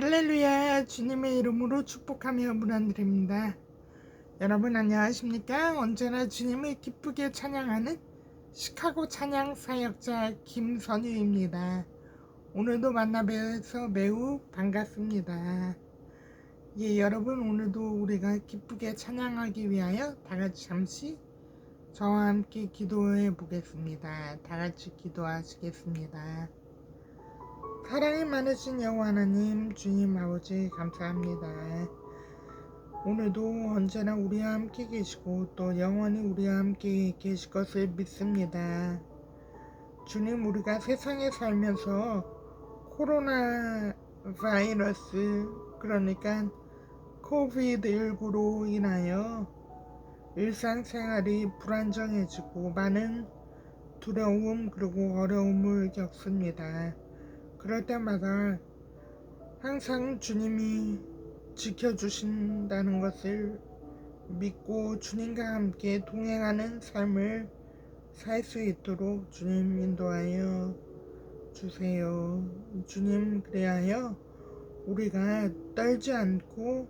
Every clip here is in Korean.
할렐루야 주님의 이름으로 축복하며 문안드립니다. 여러분 안녕하십니까? 언제나 주님을 기쁘게 찬양하는 시카고 찬양 사역자 김선유입니다. 오늘도 만나 뵈서 매우 반갑습니다. 예, 여러분 오늘도 우리가 기쁘게 찬양하기 위하여 다 같이 잠시 저와 함께 기도해 보겠습니다. 다 같이 기도하시겠습니다. 사랑이 많으신 여호와 하나님 주님 아버지 감사합니다. 오늘도 언제나 우리와 함께 계시고 또 영원히 우리와 함께 계실 것을 믿습니다. 주님 우리가 세상에 살면서 코로나 바이러스 그러니까 코비드19로 인하여 일상생활이 불안정해지고 많은 두려움 그리고 어려움을 겪습니다. 그럴 때마다 항상 주님이 지켜주신다는 것을 믿고 주님과 함께 동행하는 삶을 살 수 있도록 주님 인도하여 주세요. 주님 그래하여 우리가 떨지 않고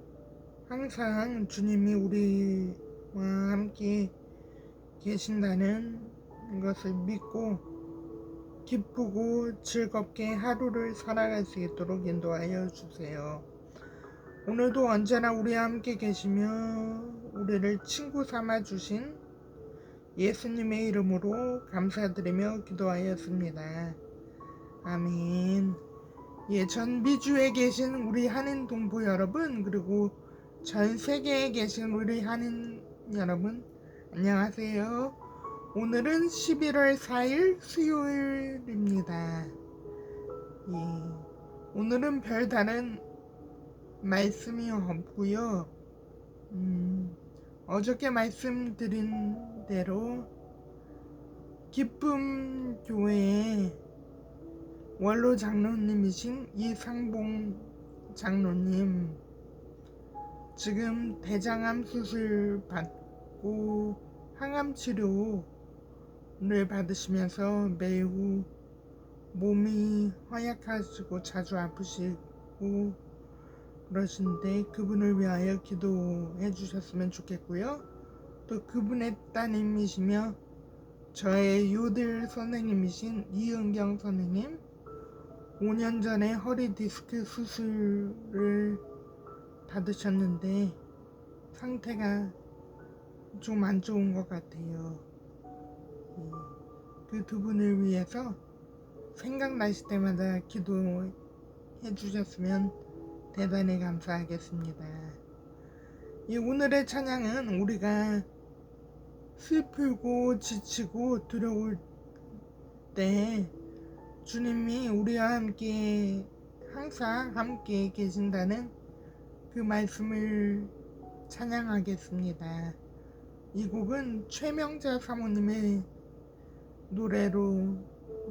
항상 주님이 우리와 함께 계신다는 것을 믿고 기쁘고 즐겁게 하루를 살아갈 수 있도록 인도하여 주세요. 오늘도 언제나 우리와 함께 계시며 우리를 친구 삼아 주신 예수님의 이름으로 감사드리며 기도하였습니다. 아멘. 예, 전 미주에 계신 우리 한인 동포 여러분, 그리고 전 세계에 계신 우리 한인 여러분, 안녕하세요. 오늘은 11월 4일 수요일입니다. 예, 오늘은 별다른 말씀이 없고요. 음, 어저께 말씀드린 대로 기쁨 교회에 원로 장로님이신 이상봉 장로님 지금 대장암 수술 받고 항암 치료 를 받으시면서 매우 몸이 허약하시고 자주 아프시고 그러신데 그분을 위하여 기도해 주셨으면 좋겠고요. 또 그분의 따님이시며 저의 요들 선생님이신 이은경 선생님 5년 전에 허리 디스크 수술을 받으셨는데 상태가 좀 안 좋은 것 같아요. 그 두 분을 위해서 생각나실 때마다 기도해 주셨으면 대단히 감사하겠습니다. 이 오늘의 찬양은 우리가 슬프고 지치고 두려울 때 주님이 우리와 함께 항상 함께 계신다는 그 말씀을 찬양하겠습니다. 이 곡은 최명자 사모님의 노래로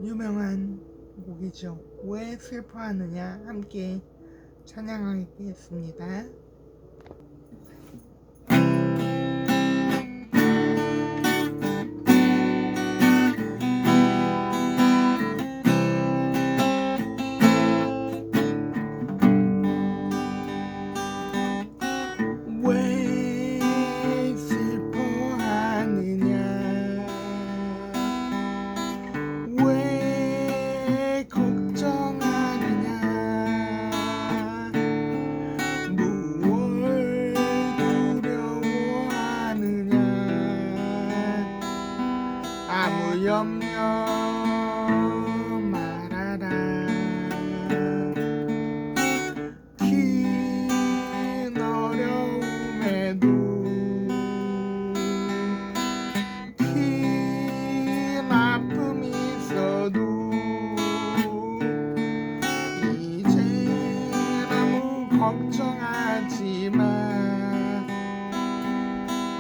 유명한 곡이죠. 왜 슬퍼하느냐 함께 찬양하겠습니다.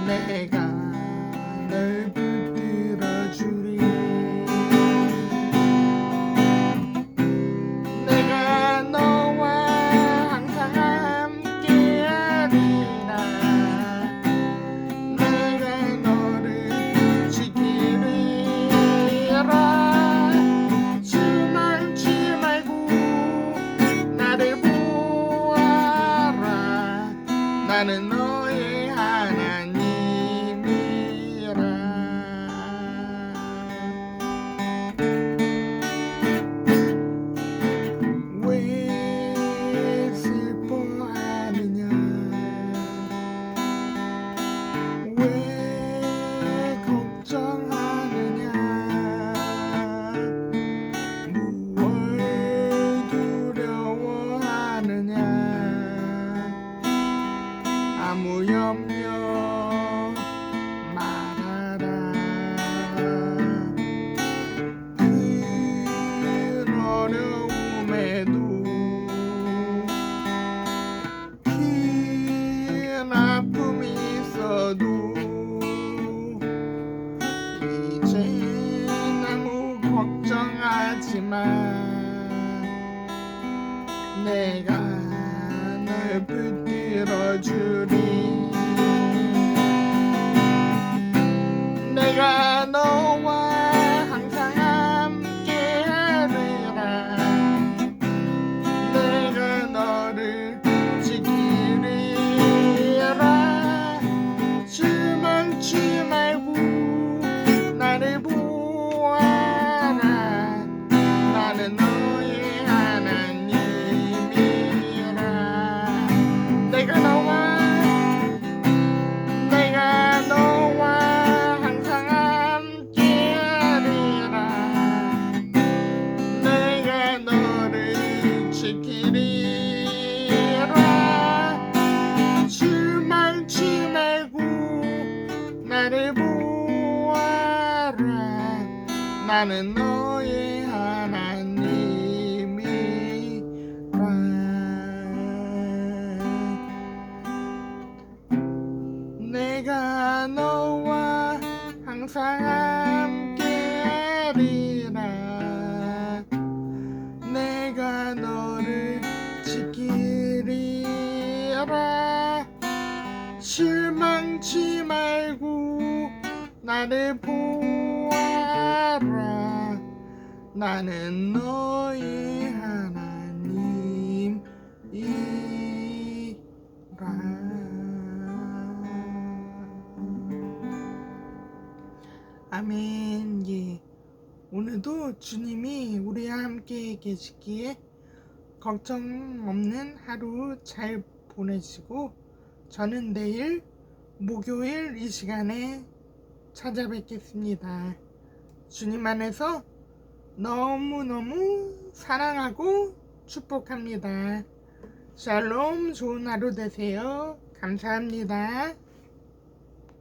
내가 널 붙들어 주리. 내가 너와 항상 함께 하리라 왜 걱정하느냐? 무얼 두려워하느냐? 아무 염려 나를 보아라. 나는 너의 하나님이라. 내가 너와 항상 함께하리라. 내가 너를 지키리라. 실망치 말고 나를 보아라. 나는 너의 하나님이라. 아멘. 예. 오늘도 주님이 우리와 함께 계시기에 걱정 없는 하루 잘 보내시고 저는 내일 목요일 이 시간에 찾아뵙겠습니다. 주님 안에서 너무너무 사랑하고 축복합니다. 샬롬 좋은 하루 되세요. 감사합니다.